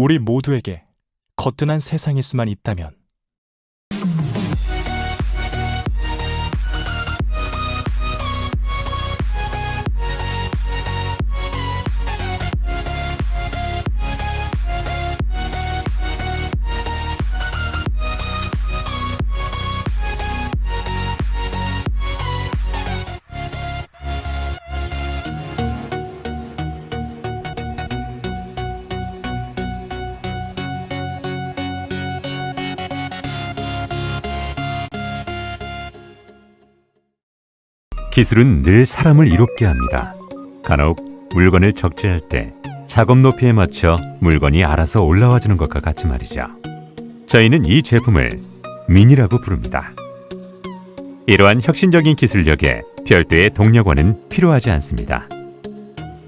우리 모두에게 거뜬한 세상일 수만 있다면 기술은 늘 사람을 이롭게 합니다. 간혹 물건을 적재할 때 작업 높이에 맞춰 물건이 알아서 올라와 주는 것과 같이 말이죠. 저희는 이 제품을 미니라고 부릅니다. 이러한 혁신적인 기술력에 별도의 동력원은 필요하지 않습니다.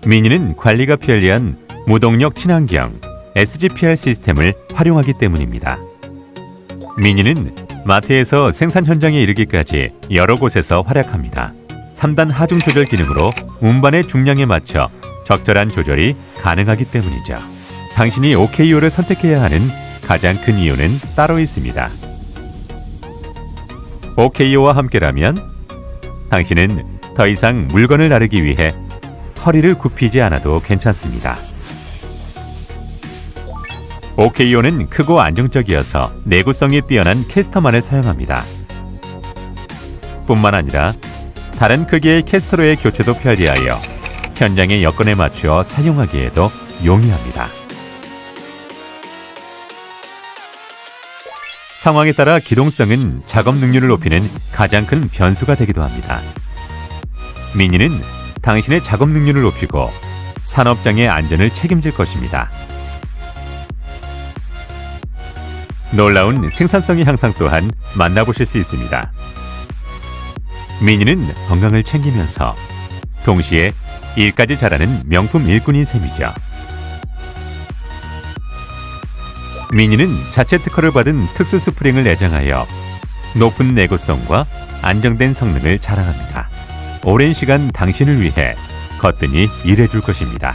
미니는 관리가 편리한 무동력 친환경 SGPR 시스템을 활용하기 때문입니다. 미니는 마트에서 생산 현장에 이르기까지 여러 곳에서 활약합니다. 3단 하중 조절 기능으로 운반의 중량에 맞춰 적절한 조절이 가능하기 때문이죠. 당신이 OKO를 선택해야 하는 가장 큰 이유는 따로 있습니다. OKO와 함께라면 당신은 더 이상 물건을 나르기 위해 허리를 굽히지 않아도 괜찮습니다. OKO는 크고 안정적이어서 내구성이 뛰어난 캐스터만을 사용합니다. 뿐만 아니라 다른 크기의 캐스터로의 교체도 편리하여 현장의 여건에 맞추어 사용하기에도 용이합니다. 상황에 따라 기동성은 작업 능률을 높이는 가장 큰 변수가 되기도 합니다. 미니는 당신의 작업 능률을 높이고 산업장의 안전을 책임질 것입니다. 놀라운 생산성의 향상 또한 만나보실 수 있습니다. 미니는 건강을 챙기면서 동시에 일까지 잘하는 명품 일꾼인 셈이죠. 미니는 자체 특허를 받은 특수 스프링을 내장하여 높은 내구성과 안정된 성능을 자랑합니다. 오랜 시간 당신을 위해 거뜬히 일해줄 것입니다.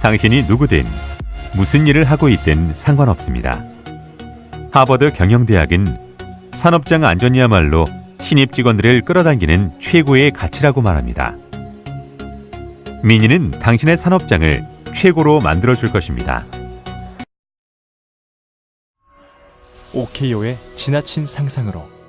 당신이 누구든 무슨 일을 하고 있든 상관없습니다. 하버드 경영대학은 산업장 안전이야말로 신입 직원들을 끌어당기는 최고의 가치라고 말합니다. 미니는 당신의 산업장을 최고로 만들어 줄 것입니다. OKO의 지나친 상상으로